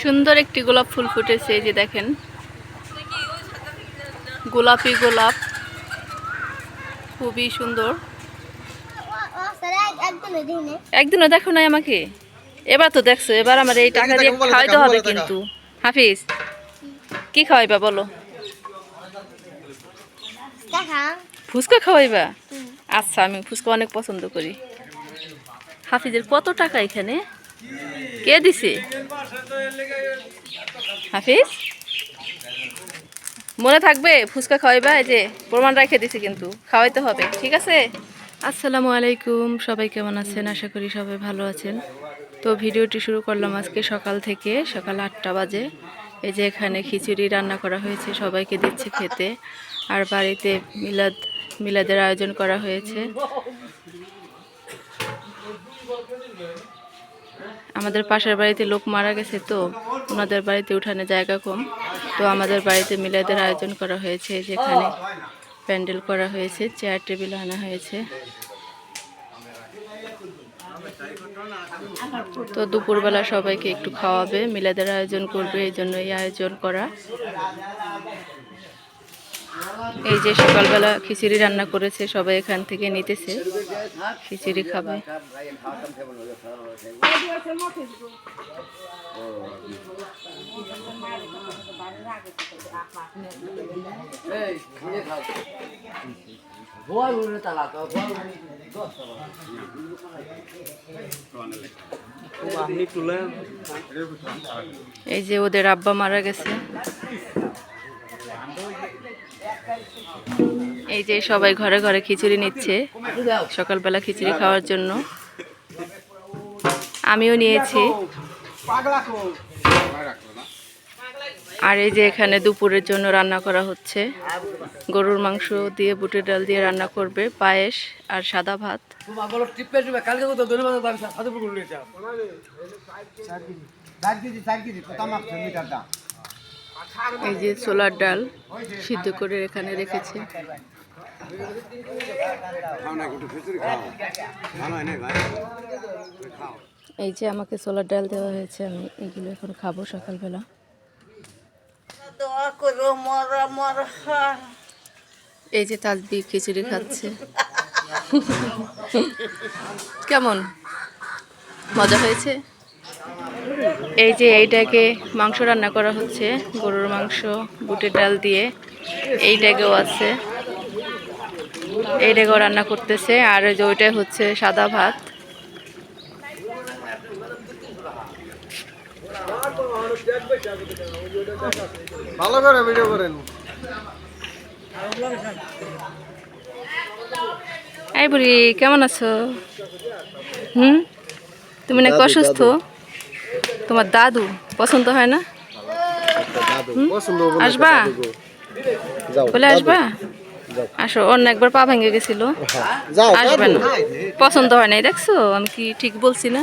সুন্দর একটি গোলাপ ফুল ফুটেছে এই যে দেখেন। গোলাপি গোলাপ খুবই সুন্দর। একদিনও দেখো নাই আমাকে? এবার তো দেখছ এবার আমার এই টাকা দিয়ে খাওয়াইতে হবে কিন্তু। হাফিজ কি খাওয়াইবা বলো? ফুচকা খাওয়াইবা? আচ্ছা আমি ফুচকা অনেক পছন্দ করি। হাফিজের কত টাকা এখানে? কে দিছে? হাফিজ? মনে থাকবে, ফুচকা খাওয়াইবা, এই যে প্রমাণ রেখে দিছি কিন্তু, খাওয়াইতে হবে, ঠিক আছে? আসসালামু আলাইকুম, সবাই কেমন আছেন? আশা করি সবাই ভালো আছেন। তো ভিডিওটি শুরু করলাম আজকে সকাল থেকে, সকাল আটটা বাজে। এই যে এখানে খিচুড়ি রান্না করা হয়েছে, সবাইকে দিচ্ছে খেতে। আর বাড়িতে মিলাদ, মিলাদের আয়োজন করা হয়েছে। আমাদের পাশের বাড়িতে লোক মারা গেছে তো ওনাদের বাড়িতে উঠানে জায়গা কম। তো আমাদের বাড়িতে মিলাদের আয়োজন করা হয়েছে যেখানে প্যান্ডেল করা হয়েছে, চেয়ার টেবিল আনা হয়েছে। তো দুপুরবেলা সবাইকে একটু খাওয়াবে, মিলাদের আয়োজন করবে, এই জন্য এই আয়োজন করা। এই যে সকালবেলা খিচুড়ি রান্না করেছে, সবাই এখান থেকে নিতেছে খিচুড়ি খাবে এই যে ওদের আব্বা মারা গেছে। এই যে সবাই ঘরে ঘরে খিচুড়ি নিচ্ছে সকালবেলা খিচুড়ি খাওয়ার জন্য আমিও নিয়েছি আর এই যে এখানে দুপুরের জন্য রান্না করা হচ্ছে গরুর মাংস দিয়ে বুটের ডাল দিয়ে রান্না করবে পায়েস আর সাদা ভাত এই যে ছোলার ডাল সিদ্ধ করে এখানে রেখেছে। এই যে আমাকে ছোলার ডাল দেওয়া হয়েছে আমি এগুলো এখন খাব সকালবেলা। এই যে তাজবি খিচুড়ি খাচ্ছে। কেমন? মজা হয়েছে? এই যে এইটাকে মাংস রান্না করা হচ্ছে গরুর মাংস বুটের ডাল দিয়ে। এইটাকেও আছে। এইটাকেও রান্না করতেছে। আর ওই যে ওইটাই হচ্ছে সাদা ভাত। ভালো করে ভিডিও করেন। এই বুড়ি কেমন আছো? হুম? তুমি নাকি অসুস্থ? তোমার দাদু পছন্দ হয় না? আসবা? বলে আসবা? আসো অন্য একবার পা ভেঙে গেছিল। আসবে না। পছন্দ হয় নাই দেখছ? আমি কি ঠিক বলছি না?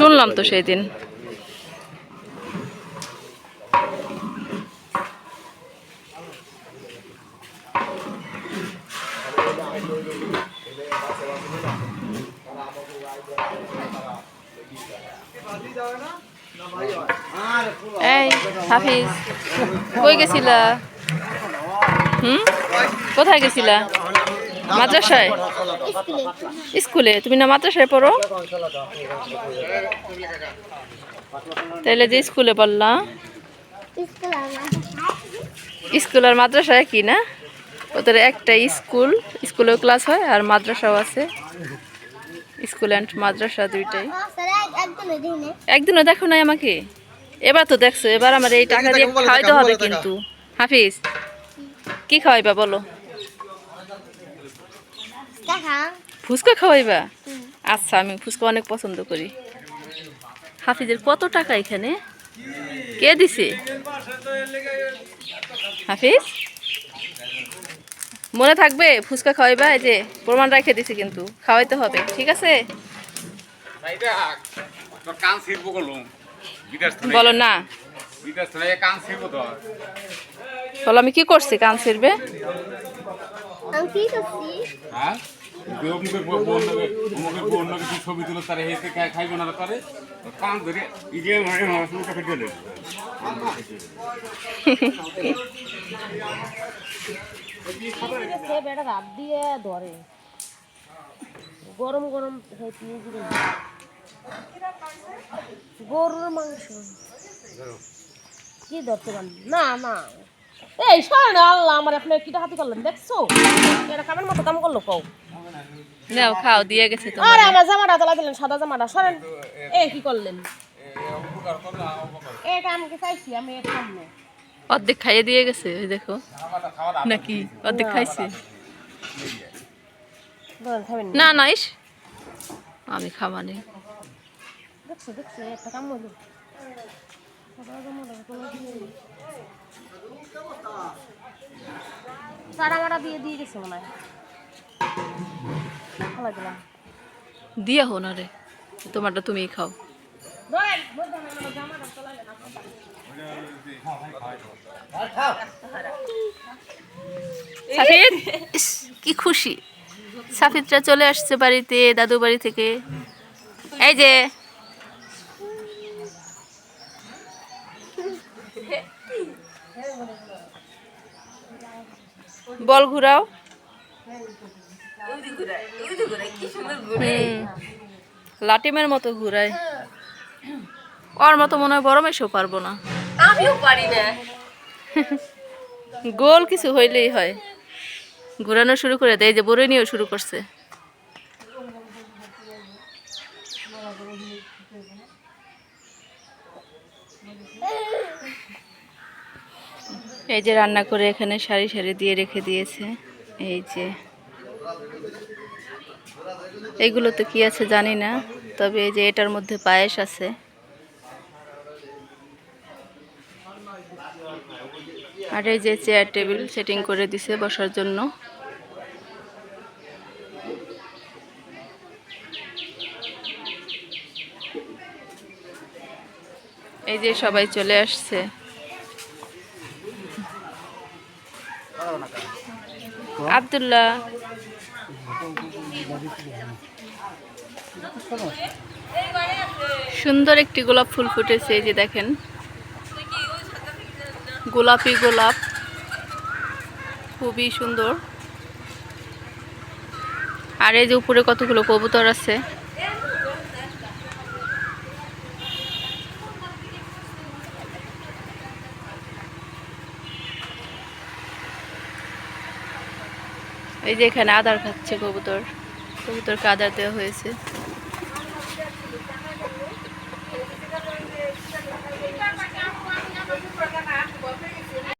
শুনলাম তো সেই দিন এই, হাফিজ, কই গেছিলা? হুম? কোথায় গেছিলা? মাদ্রাসায়? স্কুলে। তুমি না মাদ্রাসায় পড়ো? তাইলে যে স্কুলে পড়লা? স্কুল আর মাদ্রাসা একই না? ওদের একটা স্কুল, স্কুলেও ক্লাস হয় আর মাদ্রাসাও আছে। স্কুল অ্যান্ড মাদ্রাসা দুইটাই। একদিনও দেখো নাই আমাকে। এবার তো দেখছ এবার আমার এই টাকা দিয়ে খাওয়াইতে হবে কিন্তু। হাফিজ কি খাওয়াইবা বলো? ফুচকা খাওয়াইবা? আচ্ছা আমি ফুচকা অনেক পছন্দ করি। হাফিজের কত টাকা এখানে? কে দিছে? হাফিজ? মনে থাকবে ফুচকা খাওয়াইবা এই যে প্রমাণ রেখে দিছি কিন্তু। খাওয়াইতে হবে ঠিক আছে? কান ছিড়ব কলম। বিদেশ থেকে। বলো না। বলো আমি কি করছি? কান ছিড়বে? হ্যাঁ? ছবি তুলে তারা খাইব না কান ধরে মানে বেটা রাত দিয়ে গরম গরম। গরুর মাংস। কি ধরতে পারেন না না। এই শোন আল্লাহ আমার আপনি কিটা হাতি করলেন দেখছ? এটা কামের মতো কাম করল কও। নাও খাও দিয়ে গেছে তো আরে আমার জামাটা তোলা দিলেন সাদা জামাটা। সরেন। এই কি করলেন? এটা আমি কি চাইছি? আমি এক সামনে অর্ধেক খাইয়ে দিয়ে গেছে ওই দেখো। নাকি? অর্ধেক খাইছে? না না ইস। আমি খাবানি। দেখছ দেখছ একটা কাম মারা দিয়ে দিয়ে গেছে মনে হয় খাওয়া দিলাম দিয়া হো না রে। তোমারটা তুমিই খাও। সাফিদ কি খুশি। সাফিদরা চলে আসছে বাড়িতে দাদু বাড়ি থেকে। এই যে বল ঘুরাও। লাটিমের মতো ঘুরায় ওর মতো মনে হয় বড় মেশো পারব না। আমিও পারি না। গোল কিছু হইলেই হয়। ঘুরানো শুরু করে দেয় যে বড়ই নিয়েও শুরু করছে। এই যে রান্না করে এখানে সারি সারি দিয়ে রেখে দিয়েছে। এই যে। এইগুলোতে কি আছে জানি না, তবে এই যে এটার মধ্যে পায়েস আছে। আর এই যে চেয়ার টেবিল সেটিং করে দিছে বসার জন্য। এই যে সবাই চলে আসছে। আব্দুল্লাহ। সুন্দর একটি গোলাপ ফুল ফুটেছে, এই যে দেখেন। গোলাপি গোলাপ। খুবই সুন্দর। আর এই যে উপরে কতগুলো কবুতর আছে? এই যে এখানে আদার খাচ্ছে কবুতর। কবুতরকে আদার দেওয়া হয়েছে।